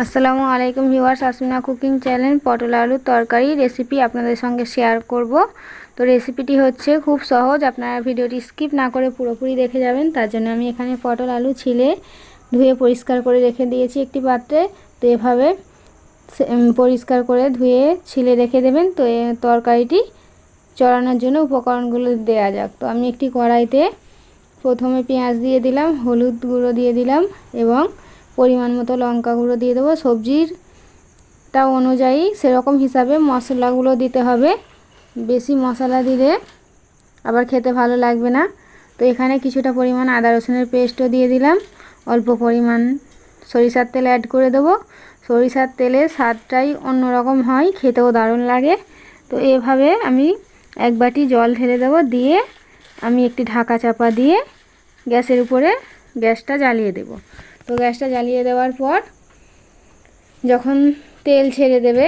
আসসালামু আলাইকুম viewers Asmina cooking channel পটল আলুর তরকারি রেসিপি আপনাদের সঙ্গে শেয়ার করব। তো রেসিপিটি হচ্ছে খুব সহজ, আপনারা ভিডিওটি স্কিপ না করে পুরোপুরি দেখে যাবেন। তার জন্য আমি এখানে পটল আলু ছিলে ধুয়ে পরিষ্কার করে রেখে দিয়েছি একটি পাত্রে। তো এভাবে পরিষ্কার করে ধুয়ে ছিলে রেখে দেবেন। তো এ তরকারিটি চড়ানোর জন্য উপকরণগুলো দেয়া যাক। তো আমি একটি কড়াইতে প্রথমে পেঁয়াজ দিয়ে দিলাম, হলুদ গুঁড়ো দিয়ে দিলাম এবং পরিমাণ মতো লঙ্কা গুঁড়ো দিয়ে দেবো। সবজিরটা অনুযায়ী সেরকম হিসাবে মশলাগুলো দিতে হবে। বেশি মশলা দিলে আবার খেতে ভালো লাগবে না। তো এখানে কিছুটা পরিমাণ আদা রসুনের পেস্টও দিয়ে দিলাম। অল্প পরিমাণ সরিষার তেল অ্যাড করে দেবো। সরিষার তেলের স্বাদটাই অন্যরকম হয়, খেতেও দারুণ লাগে। তো এভাবে আমি এক বাটি জল ঢেলে দেবো। দিয়ে আমি একটি ঢাকা চাপা দিয়ে গ্যাসের উপরে গ্যাসটা জ্বালিয়ে দেব। তো গ্যাসটা জ্বালিয়ে দেওয়ার পর যখন তেল ছেড়ে দেবে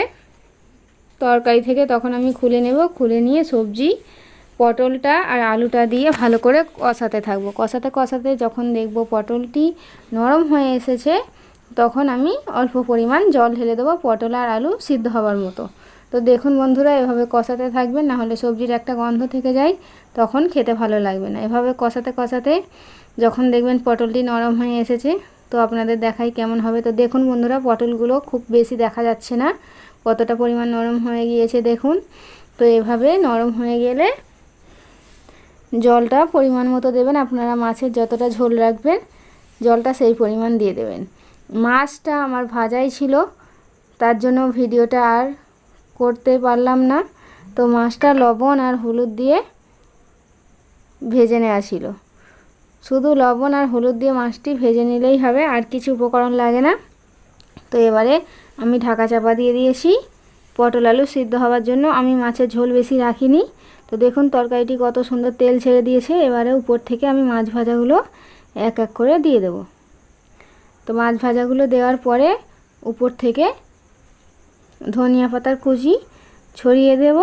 তরকারি থেকে, তখন আমি খুলে নেব। খুলে নিয়ে সবজি, পটলটা আর আলুটা দিয়ে ভালো করে কষাতে থাকব। কষাতে কষাতে যখন দেখব পটলটি নরম হয়ে এসেছে, তখন আমি অল্প পরিমাণ জল ঢেলে দেবো, পটল আর আলু সিদ্ধ হওয়ার মতো। তো দেখুন বন্ধুরা, এভাবে কষাতে থাকবেন নাহলে সবজির একটা গন্ধ থেকে যায়, তখন খেতে ভালো লাগবে না। এভাবে কষাতে কষাতে যখন দেখবেন পটলটি নরম হয়ে এসেছে তো আপনাদের দেখাই কেমন হবে। তো দেখুন বন্ধুরা, পটলগুলো খুব বেশি দেখা যাচ্ছে না। কতটা পরিমাণ নরম হয়ে গিয়েছে দেখুন। তো এভাবে নরম হয়ে গেলে জলটা পরিমাণ মতো দেবেন। আপনারা মাছের যতটা ঝোল রাখবেন, জলটা সেই পরিমাণ দিয়ে দেবেন। মাছটা আমার ভাজাই ছিল, তার জন্য ভিডিওটা আর করতে পারলাম না। তো মাছটা লবণ আর হলুদ দিয়ে ভেজে নেওয়া ছিল। শুধু লবণ আর হলুদ দিয়ে মাছটি ভেজে নিলেই হবে, আর কিছু উপকরণ লাগে না। তো এবারে আমি ঢাকা চাপা দিয়ে দিয়েছি। পটল আলু সিদ্ধ হওয়ার জন্য আমি মাছের ঝোল বেশি রাখিনি। তো দেখুন তরকারিটি কত সুন্দর তেল ছেড়ে দিয়েছে। এবারে উপর থেকে আমি মাছ ভাজাগুলো এক এক করে দিয়ে দেব। তো মাছ ভাজাগুলো দেওয়ার পরে উপর থেকে ধনিয়া পাতার কুচি ছড়িয়ে দেব।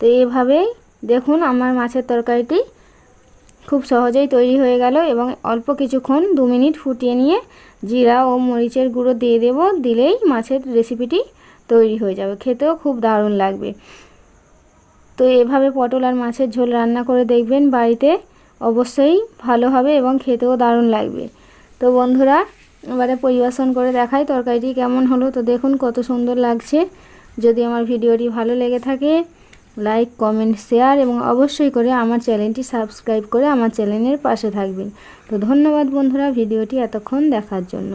তো এভাবেই দেখুন আমার মাছের তরকারিটি খুব সহজেই তৈরি হয়ে গেল এবং অল্প কিছুক্ষণ দু মিনিট ফুটিয়ে নিয়ে জিরা ও মরিচের গুঁড়ো দিয়ে দেব, দিলেই মাছের রেসিপিটি তৈরি হয়ে যাবে। খেতেও খুব দারুণ লাগবে। তো এভাবে পটল আর মাছের ঝোল রান্না করে দেখবেন বাড়িতে অবশ্যই ভালো হবে এবং খেতেও দারুণ লাগবে। তো বন্ধুরা, এবারে পরিবেশন করে দেখাই তরকারিটি কেমন হলো। তো দেখুন কত সুন্দর লাগছে। যদি আমার ভিডিওটি ভালো লেগে থাকে লাইক কমেন্ট শেয়ার এবং অবশ্যই করে আমার চ্যানেলটি সাবস্ক্রাইব করে আমার চ্যানেলের পাশে থাকবেন। তো ধন্যবাদ বন্ধুরা, ভিডিওটি এতক্ষণ দেখার জন্য।